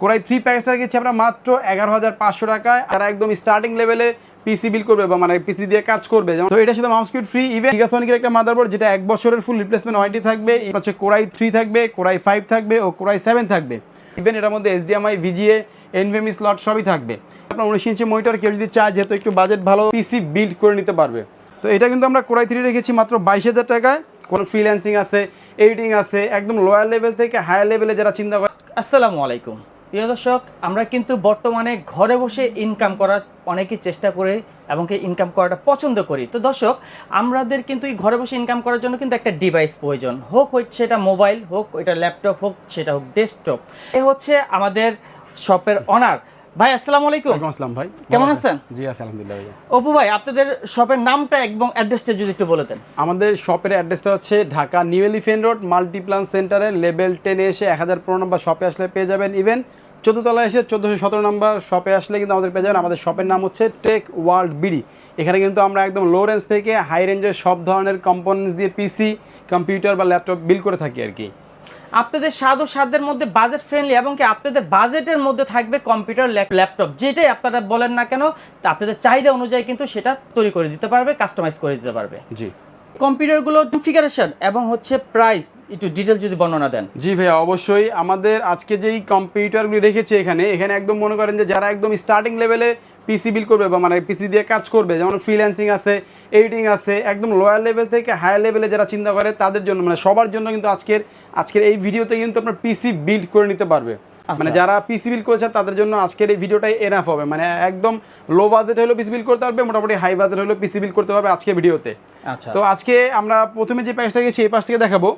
Core i three প্যাকেজটা রেখেছি আমরা মাত্র এগারো হাজার পাঁচশো টাকায়। আর একদম স্টার্টিং লেভেলে পিসি বিল করবে বা মানে পিসি দিয়ে কাজ করবে, যেমন তো এটার সাথে মাউস কিট ফ্রি ইভেন গিগাসনিকের একটা মাদারবোর্ড যেটা এক বছরের ফুল রিপ্লেসমেন্ট ওয়ারেন্টি থাকবে হচ্ছে কোরাই থ্রি থাকবে, কোরাই ফাইভ থাকবে ও কোরাই সেভেন থাকবে। ইভেন এটার মধ্যে এসডিএমআই ভিজিএ এনভিএমই স্লট সবই থাকবে। আপনার উনিশ ইঞ্চি মনিটর কেউ যদি চায়, যেহেতু একটু বাজেট ভালো পিসি বিল্ড করে নিতে পারবে। তো এটা কিন্তু আমরা কোরাই থ্রি রেখেছি মাত্র বাইশ হাজার টাকায়। কোনো ফ্রিল্যান্সিং আছে এডিটিং আছে, একদম লোয়ার লেভেল থেকে হায়ার লেভেলে যারা চিন্তা করে আসসালামু আলাইকুম। প্রিয় দর্শক আমরা কিন্তু বর্তমানে ঘরে বসে ইনকাম করার অনেকেই চেষ্টা করে এবং কি ইনকাম করাটা পছন্দ করি। তো দর্শক আমাদের কিন্তু এই ঘরে বসে ইনকাম করার জন্য কিন্তু একটা ডিভাইস প্রয়োজন। হোক হচ্ছে সেটা মোবাইল হোক এটা ল্যাপটপ হোক সেটা হোক ডেস্কটপ এ হচ্ছে আমাদের শপের অনার ভাই আসসালামু আলাইকুম। আসসালাম ভাই। কেমন আছেন? জি আছি আলহামদুলিল্লাহ অপু ভাই আপনাদের শপের নামটা এবং অ্যাড্রেসটা যদি একটু বলে দেন। আমাদের শপের অ্যাড্রেসটা হচ্ছে Dhaka New Elephant Road Multiplan সেন্টারে লেভেল টেনে এসে এক হাজার পনেরো নম্বর শপে আসলে পেয়ে যাবেন। ইভেন চতুর্তলায় এসে চোদ্দোশো সতেরো নম্বর শপে আসলে কিন্তু আমাদের পেয়ে যাবেন। আমাদের শপের নাম হচ্ছে টেক ওয়ার্ল্ড বিডি এখানে কিন্তু আমরা একদম লো রেঞ্জ থেকে হাই রেঞ্জের সব ধরনের কম্পোনেন্টস দিয়ে পিসি কম্পিউটার বা ল্যাপটপ বিল করে থাকি আর কি। আপনাদের স্বাদ ও সাধ্যের মধ্যে বাজেট ফ্রেন্ডলি এবং কি আপনাদের বাজেটের মধ্যে থাকবে কম্পিউটার ল্যাপটপ যেটাই আপনারা বলেন না কেন আপনাদের চাহিদা অনুযায়ী কিন্তু সেটা তৈরি করে দিতে পারবে কাস্টমাইজ করে দিতে পারবে। জি। কম্পিউটারগুলো কনফিগারেশন এবং হচ্ছে প্রাইস একটু ডিটেল যদি বর্ণনা দেন। জি ভাইয়া, অবশ্যই আমাদের আজকে যেই কম্পিউটারগুলি রেখেছি এখানে এখানে একদম মনে করেন যে যারা একদম স্টার্টিং লেভেলে পিসি বিল করবে বা মানে পিসি দিয়ে কাজ করবে, যেমন ফ্রিল্যান্সিং আছে এডিটিং আছে, একদম লোয়ার লেভেল থেকে হায়ার লেভেলে যারা চিন্তা করে, তাদের জন্য মানে সবার জন্য কিন্তু আজকের আজকের এই ভিডিওতে কিন্তু আপনার পিসি বিল্ড করে নিতে পারবে। মানে যারা পিসি বিল করেছে তাদের জন্য আজকের এই ভিডিওটাই এনাফ হবে। মানে একদম লো বাজেট হলেও পিসি বিল করতে পারবে মোটামুটি হাই বাজেট হলেও পিসি বিল করতে পারবে আজকে ভিডিওতে আচ্ছা। তো আজকে আমরা প্রথমে যে প্যাকেজটা রেখেছি এই পাশ থেকে দেখাবো।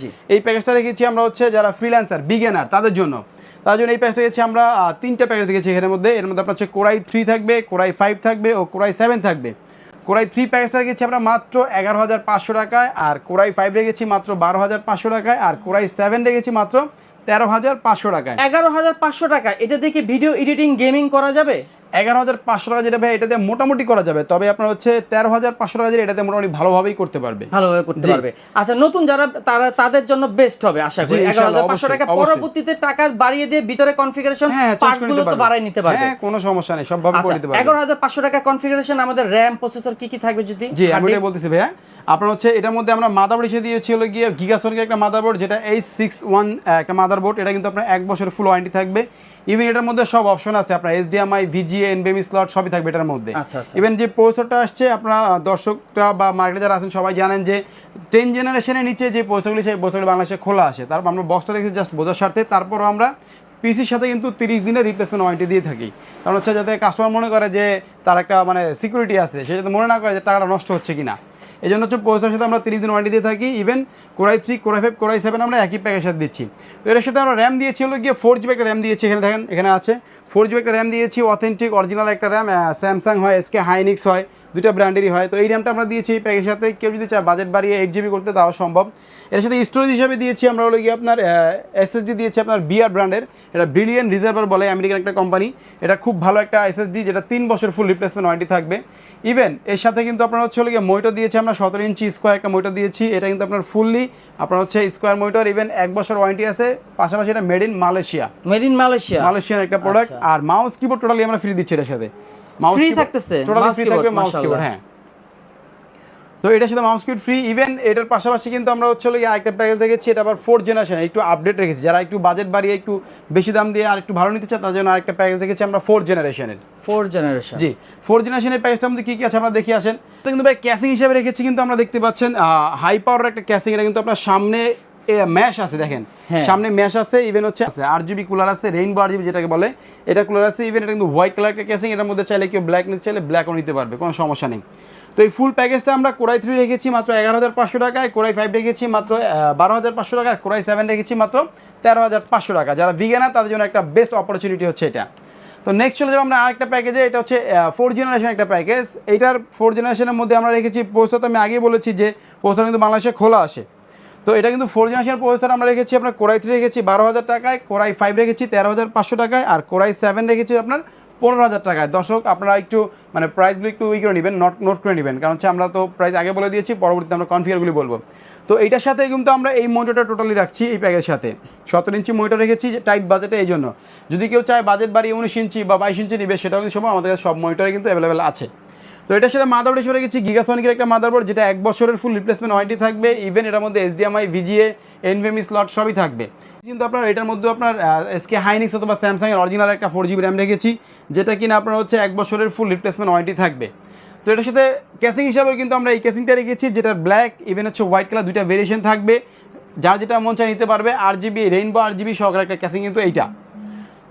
জি। এই প্যাকেজটা রেখেছি আমরা হচ্ছে যারা ফ্রিল্যান্সার বিগেনার তাদের জন্য। তার জন্য এই প্যাকেজটা রেখেছি আমরা তিনটা প্যাকেজ রেখেছি এখানের মধ্যে। এর মধ্যে আপনার হচ্ছে কোরাই থ্রি থাকবে কোরাই ফাইভ থাকবে ও কোরাই সেভেন থাকবে। কোরাই থ্রি প্যাকেজটা রেখেছি আমরা মাত্র এগারো হাজার পাঁচশো টাকায় আর কোরাই ফাইভ রেখেছি মাত্র বারো হাজার পাঁচশো টাকায় আর কোরাই সেভেন রেখেছি মাত্র তেরো হাজার পাঁচশো টাকা এগারো হাজার পাঁচশো টাকা। এটা দেখে ভিডিও এডিটিং গেমিং করা যাবে? এগারো হাজার পাঁচশো টাকা যেটা ভাই এটাতে মোটামুটি করা যাবে। তবে আপনার হচ্ছে তেরো হাজার পাঁচশো টাকা যেটা এটাতে মোটামুটি ভালোভাবেই করতে পারবে। ভালোভাবে করতে পারবে। আচ্ছা নতুন যারা তারা তাদের জন্য বেস্ট হবে আশা করি। এগারো হাজার পাঁচশো টাকা। পরবর্তীতে টাকা বাড়িয়ে দিয়ে ভিতরে কনফিগারেশন হ্যাঁ চেঞ্জ পার্টস করে গুলো নিতে তো বাড়াই নিতে পারবে। হ্যাঁ কোনো সমস্যা নেই সবভাবে করে আচ্ছা পারবে। এগারো হাজার পাঁচশো টাকা কনফিগারেশন আমাদের র্যাম প্রসেসর কি কি থাকবে যদি? জি আমি এটাই বলতেছি ভাইয়া। আপনার হচ্ছে এটার মধ্যে আমরা মাদারবোর্ড হিসেবে দিয়েছি হলো গিয়ে গিগাসনের একটা মাদারবোর্ড যেটা এইচ সিক্স ওয়ান একটা মাদারবোর্ড এটা কিন্তু আপনার এক বছরের ফুল ওয়ারেন্টি থাকবে। ইভেন এটার মধ্যে সব অপশন আছে আপনার এইচডিএমআই ভিজিএ এনবিএমি স্লট সবই থাকবে এটার মধ্যে। আচ্ছা আচ্ছা। ইভেন যে প্রসেসরটা আসছে আপনারা দর্শকরা বা মার্কেটে যারা আছেন সবাই জানেন যে টেন জেনারেশনের নিচে যে প্রসেসরগুলি সেই প্রসেসরগুলি বাংলাদেশে খোলা আসে তারপর আমরা বক্সটা রেখেছি জাস্ট বোঝার স্বার্থে। তারপরও আমরা পিসির সাথে কিন্তু তিরিশ দিনের রিপ্লেসমেন্ট ওয়ারেন্টি দিয়ে থাকি। কারণ হচ্ছে যাতে কাস্টমার মনে করে যে তার একটা মানে সিকিউরিটি আছে সে যাতে মনে না করে যে টাকাটা নষ্ট হচ্ছে কিনা। এই জন্য হচ্ছে প্রসেসরের সাথে আমরা তিরিশ দিন ওয়ারেন্টি দিয়ে থাকি। Even core i three core i five core i seven আমরা একই প্যাকের সাথে দিচ্ছি। তো এর সাথে আমরা র্যাম দিয়েছি হলো গিয়ে ফোর জিবি একটা র্যাম দিয়েছি। এখানে দেখেন এখানে আছে। ফোর জিবি একটা র্যাম দিয়েছি অথেন্টিক অরিজিনাল একটা র্যাম স্যামসাং হয় এসকে হাইনিক্স হয় দুইটা ব্র্যান্ডেরই হয়। তো এই র্যামটা আমরা দিয়েছি এই প্যাকের সাথে। কেউ যদি চায় বাজেট বাড়িয়ে এইট জিবি করতে তাও সম্ভব। এর সাথে স্টোরেজ হিসাবে দিয়েছি আমরা হলো গিয়ে আপনার এসএসডি দিয়েছি আপনার বিআর ব্র্যান্ডের এটা ব্রিলিয়ান রিজার্ভার বলে আমেরিকান একটা কোম্পানি এটা খুব ভালো একটা এসএসডি যেটা তিন বছর ফুল রিপ্লেসমেন্ট ওয়ারেন্টি থাকবে। ইভেন এর সাথে কিন্তু আপনার হচ্ছে হলো গিয়ে মইটো দিয়েছি আমরা সতেরো ইঞ্চি স্কোয়ার একটা মইটো দিয়েছি। এটা কিন্তু আপনার ফুললি আপনার হচ্ছে স্কোয়ার মইটোর ইভেন এক বছর ওয়ারেন্টি আছে। পাশাপাশি এটা made in Malaysia made in Malaysia Malaysian একটা প্রোডাক্ট। আর মাউস কিবোর্ড টোটালি আমরা ফ্রি দিচ্ছি এটার সাথে। মাউস Free থাকতেছে? টোটালি ফ্রি থাকবে মাউস কিবোর্ড হ্যাঁ। তো এটার সাথে মাউস কিবোর্ড ফ্রি ইভেন এটার পাশাপাশি কিন্তু আমরা হচ্ছে হলো আরেকটা প্যাকেজ রেখেছি এটা আবার ফোর জেনারেশন একটু আপডেট রেখেছি। যারা একটু বাজেট বাড়িয়ে একটু বেশি দাম দিয়ে আর একটু ভালো নিতে চায় তার জন্য আরেকটা প্যাকেজ রেখেছি আমরা ফোর জেনারেশনের ফোর জেনারেশন জি ফোর জেনারেশনের প্যাকেজটার মধ্যে কী কী আছে আমরা দেখি আসেন। তো কিন্তু ভাই ক্যাসিং হিসাবে রেখেছি কিন্তু আমরা দেখতে পাচ্ছেন হাই পাওয়ার একটা ক্যাসিং এটা কিন্তু আপনার সামনে ম্যাশ আছে দেখেন। হ্যাঁ। সামনে ম্যাশ আছে ইভেন হচ্ছে আছে আর জিবি কুলার আছে রেইনবো আর জিবি যেটাকে বলে এটা কুলার আছে ইভেন এটা কিন্তু হোয়াইট কালার ক্যাসিং এটার মধ্যে চাইলে কেউ ব্ল্যাক নিতে চাইলে ব্ল্যাকও নিতে পারবে কোনো সমস্যা নেই। তো এই ফুল প্যাকেজটা আমরা কোরাই থ্রি রেখেছি মাত্র এগারো হাজার পাঁচশো টাকায় কোরাই ফাইভ রেখেছি মাত্র বারো হাজার পাঁচশো টাকা আর কোরাই সেভেন রেখেছি মাত্র তেরো হাজার পাঁচশো টাকা। যারা বিজ্ঞানা তাদের জন্য একটা বেস্ট অপরচুনিটি হচ্ছে এটা। তো নেক্সট চলে যাব আমরা আরেকটা প্যাকেজে এটা হচ্ছে ফোর জেনারেশন একটা প্যাকেজ এইটার ফোর জেনারেশনের মধ্যে আমরা রেখেছি প্রসেসর তো আমি আগেই বলেছি যে প্রসেসর কিন্তু বাংলাদেশে খোলা আসে তো এটা কিন্তু ফোর জেনারেশন প্রসেসর আমরা রেখেছি, আপনার কোরাই থ্রি রেখেছি বারো হাজার টাকায় কোরাই ফাইভ রেখেছি তেরো হাজার পাঁচশো টাকায়, আর কোরাই সেভেন রেখেছি আপনার পনেরো হাজার টাকায়। দর্শক, আপনারা একটু মানে প্রাইসগুলো একটু ই করে নেবেন নোট নোট করে নেবেন। কারণ হচ্ছে আমরা তো প্রাইস আগে বলে দিয়েছি, পরবর্তীতে আমরা কনফিগারগুলি বলব। তো এইটার সাথে কিন্তু আমরা এই মনিটরটা টোটালি রাখছি এই প্যাকের সাথে। সতেরো ইঞ্চি মনিটর রেখেছি টাইট বাজেটে এই জন্য। যদি কেউ চায় বাজেট বাড়িয়ে উনিশ ইঞ্চি বা বাইশ ইঞ্চি নিবে, সেটাও কিন্তু সময় আমাদের সব মনিটরে কিন্তু অ্যাভেলেবেল আছে। তো এটার সাথে মাদারবোর্ড হিসেবে রেখেছি গিগাসনিকের একটা মাদারবোর্ড, যেটা এক বছরের ফুল রিপ্লেসমেন্ট ওয়ারেন্টি থাকবে ইভেন এটার মধ্যে এসডিএমআই ভিজিএ এনভিএমই স্লট সবই থাকবে। কিন্তু আপনার এটার মধ্যে আপনার এসকে হাইনিক্স অথবা স্যামসাংয়ের অরিজিনাল একটা ফোর জিবি র্যাম রেখেছি, যেটা কিনা আপনার হচ্ছে এক বছরের ফুল রিপ্লেসমেন্ট ওয়ারেন্টি থাকবে। তো এটার সাথে ক্যাসিং হিসাবে কিন্তু আমরা এই ক্যাসিংটা রেখেছি যেটা ব্ল্যাক ইভেন হচ্ছে হোয়াইট কালার দুইটা ভেরিয়েশন থাকবে, যার যেটা মন চায় নিতে পারবে R GB rainbow R GB সহকারে একটা ক্যাসিং কিন্তু এইটা।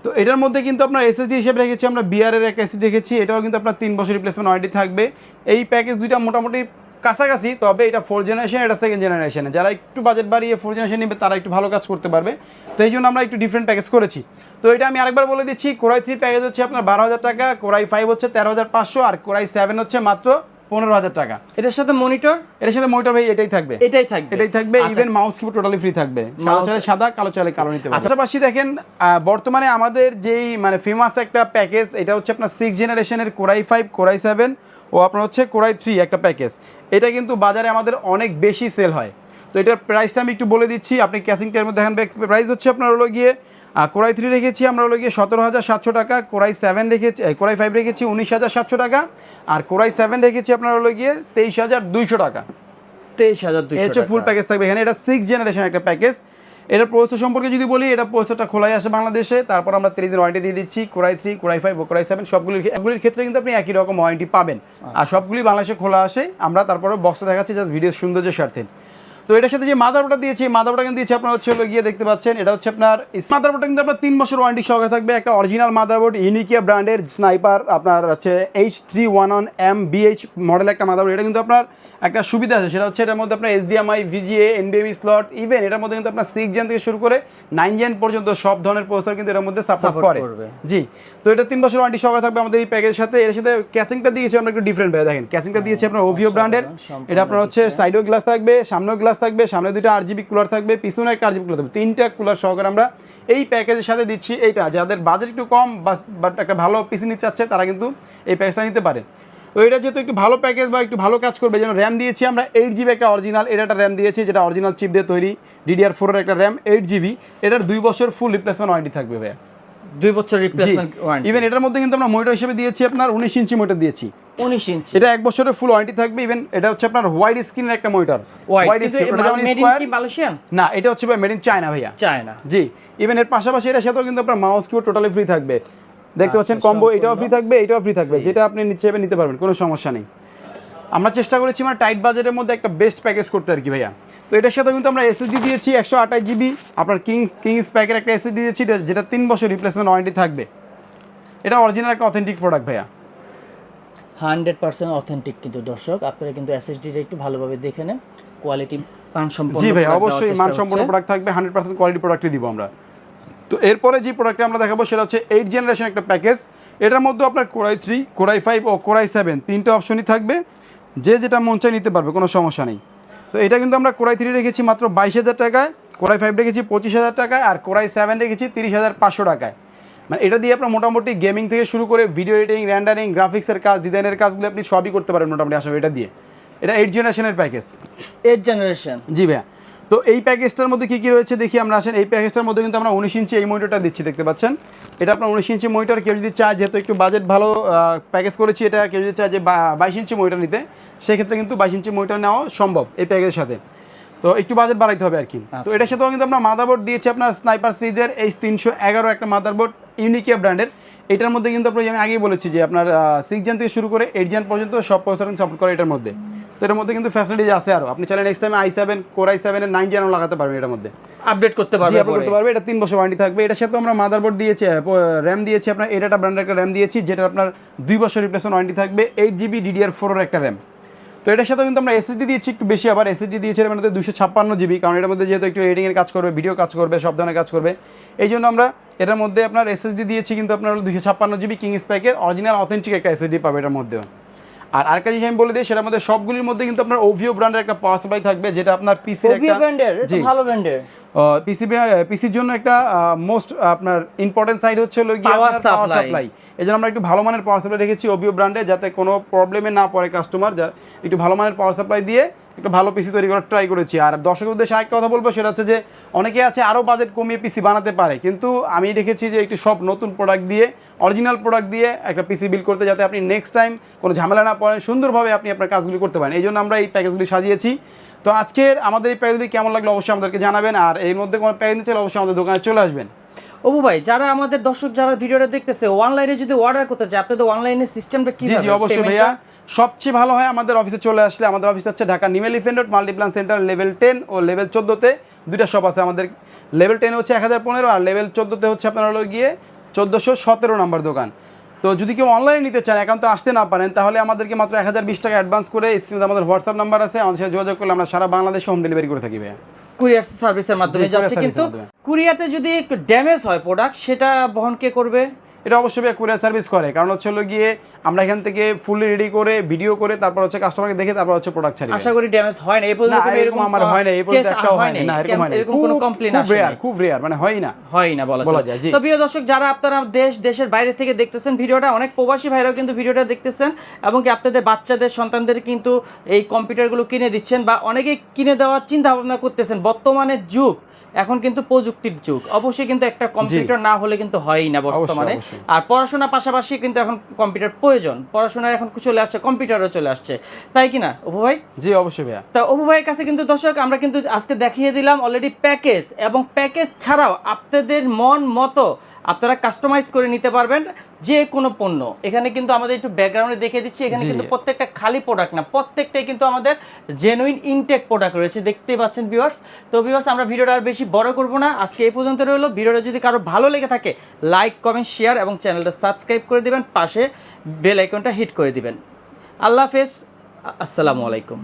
তো এটার মধ্যে কিন্তু আপনার এসএসডি হিসেবে রেখেছি আমরা বিআরের একটা এসএসডি রেখেছি, এটাও কিন্তু আপনার তিন বছর রিপ্লেসমেন্ট ওয়ারেন্টি থাকবে। এই প্যাকেজ দুইটা মোটামুটি কাছাকাছি, তবে এটা ফোর জেনারেশন এটা সেকেন্ড জেনারেশনে যারা একটু বাজেট বাড়িয়ে ফোর জেনারেশন নেবে, তারা একটু ভালো কাজ করতে পারবে। তো এই জন্য আমরা একটু ডিফারেন্ট প্যাকেজ করেছি। তো এটা আমি আরেকবার বলে দিচ্ছি কোরাই থ্রি প্যাকেজ হচ্ছে আপনার বারো হাজার টাকা কোরাই ফাইভ হচ্ছে তেরো হাজার পাঁচশো, আর কোরাই সেভেন হচ্ছে মাত্র পনেরো হাজার টাকা। এটার সাথে মনিটর এর সাথে মনিটর ভাই এটাই থাকবে। এটাই থাকবে। এটাই থাকবে even mouse keyboard totally free থাকবে। সাদা চাইলে সাদা কালো চাইলে কালো নিতে পারবে। আচ্ছা। পাশাপাশি দেখেন বর্তমানে আমাদের যেই মানে ফেমাস একটা প্যাকেজ এটা হচ্ছে আপনার সিক্স জেনারেশনের core i five core i seven ও আপনার হচ্ছে কোরাই থ্রি একটা প্যাকেজ এটা কিন্তু বাজারে আমাদের অনেক বেশি সেল হয়। তো এটার প্রাইসটা আমি একটু বলে দিচ্ছি আপনি ক্যাসিংটার মধ্যে দেখেন প্রাইস হচ্ছে আপনার হলো গিয়ে কোরাই থ্রি রেখেছি আমরা হলো গিয়ে সতেরো হাজার সাতশো টাকা কোরাই সেভেন রেখেছি কোরাই ফাইভ রেখেছি উনিশ হাজার সাতশো টাকা আর কোরাই সেভেন রেখেছি আপনার হলো গিয়ে তেইশ হাজার দুইশো টাকা। তেইশ হাজার হচ্ছে ফুল প্যাকেজ থাকবে। এখানে এটা সিক্স জেনারেশন একটা প্যাকেজ এটার প্রসেসর সম্পর্কে যদি বলি এটা প্রসেসরটা খোলাই আসে বাংলাদেশে তারপর আমরা তিরিশ দিন ওয়ারেন্টি দিয়ে দিচ্ছি core i three core i five core i seven সবগুলির এগুলির ক্ষেত্রে কিন্তু আপনি একই রকম ওয়ারেন্টি পাবেন। আর সবগুলি বাংলাদেশে খোলা আসে আমরা তারপরে বক্সে দেখাচ্ছি জাস্ট ভিডিও সৌন্দর্যের স্বার্থে তো এটার সাথে যে মাদারবোর্ডটা দিয়েছি মাদারবোর্ডটা কিন্তু দিয়েছি আপনার হচ্ছে হলো গিয়ে দেখতে পাচ্ছেন এটা হচ্ছে আপনার মাদারবোর্ডটা কিন্তু আপনার তিন বছর ওয়ারেন্টি সহকারে থাকবে। একটা অরিজিনাল মাদারবোর্ড ইউনিকিয়া ব্র্যান্ডের স্নাইপার আপনার হচ্ছে H three one on M BH model একটা মাদারবোর্ড এটা কিন্তু আপনার একটা সুবিধা আছে সেটা হচ্ছে এটার মধ্যে আপনার এসডিএমআই ভিজিএ এনবিএমই স্লট ইভেন এটার মধ্যে কিন্তু আপনার সিক্স জেন থেকে শুরু করে নাইন জেন পর্যন্ত সব ধরনের প্রসেসর কিন্তু এটার মধ্যে সাপোর্ট করে। জি তো এটা তিন বছর ওয়ারেন্টি সহকারে থাকবে আমাদের এই প্যাকেজের সাথে। এর সাথে ক্যাসিংটা দিয়েছি আমরা একটু ডিফারেন্ট ভাবে দেখেন। ক্যাসিংটা দিয়েছি আপনার ওভিও ব্র্যান্ডের এটা আপনার হচ্ছে সাইডেও গ্লাস থাকবে সামনেও গ্লাস থাকবে, সামনে দুইটা আর জিবি কুলার থাকবে, পিছনে একটা আর জিবি কুলার থাকবে। তিনটা কুলার সহকারে আমরা এই প্যাকেজের সাথে দিচ্ছি। এইটা যাদের বাজেট একটু কম বাট একটা ভালো পিসি নিতে চাচ্ছে, তারা কিন্তু এই প্যাকেজটা নিতে পারে। তো এটা যেহেতু একটু ভালো প্যাকেজ বা একটু ভালো কাজ করবে যেন র্যাম দিয়েছি আমরা। এইট জিবি একটা অরিজিনাল এটা একটা র্যাম দিয়েছি, যেটা অরিজিনাল চিপ দিয়ে তৈরি। ডিডিআর ফোরের একটা র্যাম এইট জিবি এটার দুই বছর ফুল রিপ্লেসমেন্ট ওয়ারেন্টি থাকবে ভাইয়া। দুই বছর রিপ্লেসমেন্ট ইভেন এটার মধ্যে কিন্তু আমরা মনিটর হিসেবে দিয়েছি আপনার উনিশ ইঞ্চি মনিটর দিয়েছি। উনিশ ইঞ্চি। এটা এক বছরের ফুল ওয়ারেন্টি থাকবে ইভেন এটা হচ্ছে আপনার হোয়াইট স্ক্রিনের একটা মনিটর হোয়াইট স্ক্রিন না এটা হচ্ছে মেড ইন চায়না ভাইয়া। চায়না জি ইভেন এর পাশাপাশি এটার সাথেও কিন্তু আপনার মাউস কিবোর্ড টোটালি ফ্রি থাকবে। দেখতে আচ্ছা, পাচ্ছেন কম্বো এটাও ফ্রি থাকবে এটাও ফ্রি থাকবে। যেটা আপনি নিচে নিতে পারবেন কোনো সমস্যা নেই। আমরা চেষ্টা করেছি মানে টাইট বাজেটের মধ্যে একটা বেস্ট প্যাকেজ করতে আর কি ভাইয়া। তো এটার সাথে কিন্তু আমরা এসএসডি দিয়েছি একশো আঠাশ জিবি আপনার কিং কিংস প্যাকের একটা এসএসডি দিয়েছি যেটা- তিন বছর রিপ্লেসমেন্ট ওয়ারেন্টি থাকবে। এটা অরিজিনাল একটা অথেন্টিক প্রোডাক্ট ভাইয়া। হান্ড্রেড পার্সেন্ট অথেন্টিক কিন্তু দর্শক আপনারা কিন্তু এসএসডিটা একটু ভালোভাবে দেখে নেন। কোয়ালিটি মানসম্পন্ন জি ভাই অবশ্যই মানসম্পন্ন প্রোডাক্ট থাকবে হান্ড্রেড পার্সেন্ট কোয়ালিটি প্রোডাক্টই দিব আমরা। তো এরপরে যে প্রোডাক্টটা আমরা দেখাবো সেটা হচ্ছে এইট জেনারেশন একটা প্যাকেজ এটার মধ্যে আপনার core i three core i five O core i seven তিনটে অপশনই থাকবে। যে যেটা মন চাই নিতে পারবে কোনো সমস্যা নেই। তো এটা কিন্তু আমরা কোরাই থ্রি রেখেছি মাত্র বাইশ হাজার টাকায় কোরাই ফাইভ রেখেছি পঁচিশ হাজার টাকায় আর কোরাই সেভেন রেখেছি তিরিশ হাজার পাঁচশো টাকায়। মানে এটা দিয়ে আপনার মোটামুটি গেমিং থেকে শুরু করে ভিডিও এডিটিং র্যান্ডারিং গ্রাফিক্সের কাজ ডিজাইনের কাজগুলো আপনি সবই করতে পারেন মোটামুটি আসবে এটা দিয়ে। এটা এইট জেনারেশনের প্যাকেজ এইট জেনারেশন জি ভাইয়া। তো এই প্যাকেজটার মধ্যে কী কী রয়েছে দেখি আমরা আসেন। এই প্যাকেজটার মধ্যে কিন্তু আমরা উনিশ ইঞ্চি এই মনিটরটা দিচ্ছি দেখতে পাচ্ছেন? এটা আপনার উনিশ ইঞ্চি মনিটর কেউ যদি চায় যেহেতু একটু বাজেট ভালো প্যাকেজ করেছি এটা কেউ যদি চায় যে বাইশ ইঞ্চি মনিটর নিতে সেক্ষেত্রে কিন্তু বাইশ ইঞ্চি মনিটর নেওয়া সম্ভব এই প্যাকেজের সাথে। তো একটু বাজেট বাড়াইতে হবে আর কি তো আচ্ছা। এটার সাথেও কিন্তু আমরা মাদারবোর্ড দিয়েছি আপনার স্নাইপার সিরিজের এই তিনশো এগারো একটা মাদারবোর্ড ইউনিকিয়া ব্র্যান্ডের এটার মধ্যে কিন্তু আপনার আমি আগেই বলেছি যে আপনার সিক্স জেন থেকে শুরু করে এইট জেন পর্যন্ত সব প্রসেসর সাপোর্ট করে এটার মধ্যে। তো এর মধ্যে কিন্তু ফ্যাসিলিটিজ আছে আরও। আপনি চাইলে next time I seven core I সেভেনের নাইন জেনও লাগাতে পারবেন এটার মধ্যে। আপডেট করতে জি পারবে আপনি করতে পারবে এটা তিন বছর ওয়ারেন্টি থাকবে। এটার সাথে আমরা মাদারবোর্ড দিয়েছি র্যাম দিয়েছি আপনার এটা একটা ব্র্যান্ডের একটা র্যাম দিয়েছি যেটা আপনার দুই বছর রিপ্লেসমেন্ট ওয়ারেন্টি থাকবে এইট জিবি ডিডিআর ফোরের একটা র্যাম তো এটার সাথে কিন্তু আমরা এসএসডি দিয়েছি একটু বেশি আবার এসএসডি দিয়েছি এর মধ্যে দুশো ছাপ্পান্ন জিবি কারণ এটার মধ্যে যেহেতু একটু এডিংয়ের কাজ করবে ভিডিও কাজ করবে সব ধরনের কাজ করবে। এই জন্য আমরা এটার মধ্যে আপনার এসএসডি দিয়েছি কিন্তু আপনার দুশো ছাপ্পান্ন জিবি কিং স্প্যাকের অরিজিনাল অথেন্টিক একটা এসএসডি পাবে এটার মধ্যেও। আর আরেকটা জিনিস আমি বলে দিই সেটার মধ্যে সবগুলির মধ্যে কিন্তু আপনার ওভিও ব্র্যান্ডের একটা পাওয়ার সাপ্লাই থাকবে যেটা আপনার পিসি ওভিও ব্র্যান্ডের। ভালো ব্র্যান্ডের পিসি পিসির জন্য একটা মোস্ট আপনার ইম্পর্টেন্ট সাইড হচ্ছে হলো গিয়ে পাওয়ার সাপ্লাই এই জন্য আমরা একটু ভালো মানের পাওয়ার সাপ্লাই রেখেছি ওভিও ব্র্যান্ডে যাতে কোনো প্রবলেমে না পড়ে কাস্টমার যা একটু ভালো মানের পাওয়ার সাপ্লাই দিয়ে একটু ভালো পিসি তৈরি করার ট্রাই করেছি। আর দর্শকের উদ্দেশ্যে আরেকটা কথা বলব সেটা হচ্ছে যে অনেকে আছে আরও বাজেট কমিয়ে পিসি বানাতে পারে। কিন্তু আমি দেখেছি যে একটু সব নতুন প্রোডাক্ট দিয়ে অরিজিনাল প্রোডাক্ট দিয়ে একটা পিসি বিল করতে যাতে আপনি নেক্সট টাইম কোনো ঝামেলা না পড়েন সুন্দরভাবে আপনি আপনার কাজগুলি করতে পারেন। এই জন্য আমরা এই প্যাকেজগুলি সাজিয়েছি। তো আজকের আমাদের এই প্যাকেজগুলি কেমন লাগল অবশ্যই আমাদেরকে জানাবেন। আর এর মধ্যে কোনো প্যাকেজ চাইলে অবশ্যই আমাদের দোকানে চলে আসবেন। অবু ভাই যারা আমাদের দর্শক যারা ভিডিওটা দেখতেছে অনলাইনে যদি অর্ডার করতে চায় আপনাদের অনলাইনের সিস্টেমটা কি জি জি অবশ্যই ভাইয়া। সবচেয়ে ভালো হয় আমাদের অফিসে চলে আসলে আমাদের অফিস হচ্ছে Dhaka New Elephant Multiplan centre level ten ও লেভেল চোদ্দোতে। দুইটা শপ আছে আমাদের। লেভেল টেনে হচ্ছে এক হাজার পনেরো আর লেভেল চোদ্দোতে হচ্ছে আপনার হলো গিয়ে চোদ্দোশো সতেরো নাম্বার দোকান। তো যদি কেউ অনলাইনে নিতে চান একান্ত আসতে না পারেন তাহলে আমাদেরকে মাত্র এক হাজার বিশ টাকা অ্যাডভান্স করে স্ক্রিনে আমাদের হোয়াটসঅ্যাপ নাম্বার আছে আমাদের সাথে যোগাযোগ করলে আমরা সারা বাংলাদেশে হোম ডেলিভারি করে থাকি কুরিয়ার সার্ভিসের মাধ্যমে যাচ্ছে কিন্তু কুরিয়ারতে যদি ড্যামেজ হয় প্রোডাক্ট সেটা বহন কে করবে? এটা অবশ্যই কুরিয়ার সার্ভিস করে। কারণ হচ্ছে হলো গিয়ে আমরা এখান থেকে ফুললি রেডি করে ভিডিও করে তারপর হচ্ছে কাস্টমারকে দেখে তারপর হচ্ছে প্রোডাক্ট ছাড়ি আশা করি ড্যামেজ হয় না। এই পর্যন্ত এরকম আমার হয় না এই পর্যন্ত একটাও হয়। না। এরকম হয় না। এরকম কোনো কমপ্লেন খুব আসে রেয়ার খুব রেয়ার মানে হয় না। হয় না বলা বলা যায়। তো প্রিয় দর্শক যারা আপনারা দেশ দেশের বাইরে থেকে দেখতেছেন ভিডিওটা অনেক প্রবাসী ভাইরাও কিন্তু ভিডিওটা দেখতেছেন এবং কি আপনাদের বাচ্চাদের সন্তানদের কিন্তু এই কম্পিউটারগুলো কিনে দিচ্ছেন বা অনেকে কিনে দেওয়ার চিন্তা ভাবনা করতেছেন। বর্তমানের যুগ এখন কিন্তু প্রযুক্তির যুগ। অবশ্যই কিন্তু একটা কম্পিউটার না হলে কিন্তু হয়ই না বর্তমানে। আর পড়াশোনার পাশাপাশি কিন্তু এখন কম্পিউটার প্রয়োজন। পড়াশোনা এখন চলে আসছে কম্পিউটারও চলে আসছে। তাই কি না অপু ভাই? জি অবশ্যই ভাইয়া। তা অপু ভাইয়ের কাছে কিন্তু দর্শক আমরা কিন্তু আজকে দেখিয়ে দিলাম অলরেডি প্যাকেজ এবং প্যাকেজ ছাড়াও আপনাদের মন মতো আপনারা কাস্টমাইজ করে নিতে পারবেন যে কোনো পণ্য। এখানে কিন্তু আমাদের একটু ব্যাকগ্রাউন্ডে দেখিয়ে দিচ্ছি এখানে কিন্তু প্রত্যেকটা খালি প্রোডাক্ট না প্রত্যেকটাই কিন্তু আমাদের জেনুইন ইনটেক প্রোডাক্ট রয়েছে দেখতেই পাচ্ছেন ভিউয়ার্স তো ভিউয়ার্স আমরা ভিডিওটা আর বেশি বড় করব না আজকে এই পর্যন্ত রইল। ভিডিওটা যদি কারও ভালো লেগে থাকে লাইক কমেন্ট শেয়ার এবং চ্যানেলটা সাবস্ক্রাইব করে দেবেন পাশে বেল আইকনটা হিট করে দিবেন। আল্লাহ হাফেজ আসসালামু আলাইকুম।